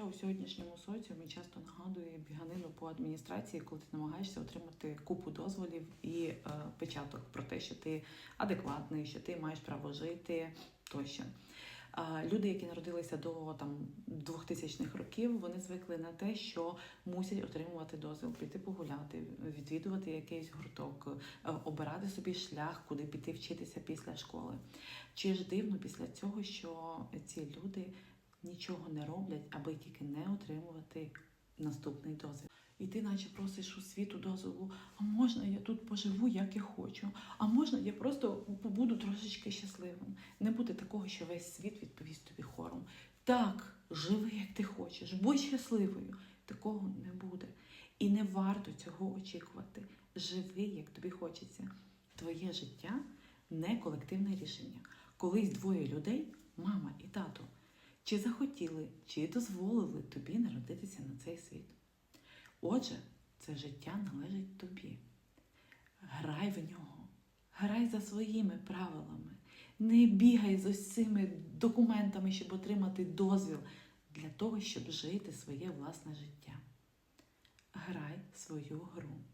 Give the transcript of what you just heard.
життя у сьогоднішньому соціумі часто нагадує біганину по адміністрації, коли ти намагаєшся отримати купу дозволів і е, печаток про те, що ти адекватний, що ти маєш право жити тощо. Люди, які народилися до там 2000-х років, вони звикли на те, що мусять отримувати дозвіл, піти погуляти, відвідувати якийсь гурток, е, обирати собі шлях, куди піти вчитися після школи. Чи ж дивно після цього, що ці люди нічого не роблять, аби тільки не отримувати наступний дозвіл? І ти наче просиш у світу дозволу, а можна я тут поживу, як я хочу, а можна я просто побуду трошечки щасливим. Не буде такого, що весь світ відповість тобі хором. Так, живи, як ти хочеш, будь щасливою. Такого не буде. І не варто цього очікувати. Живи, як тобі хочеться. Твоє життя не колективне рішення. Колись двоє людей, мама і тато, чи захотіли, чи дозволили тобі народитися на цей світ. Отже, це життя належить тобі. Грай в нього, грай за своїми правилами. Не бігай з цими документами, щоб отримати дозвіл для того, щоб жити своє власне життя. Грай свою гру.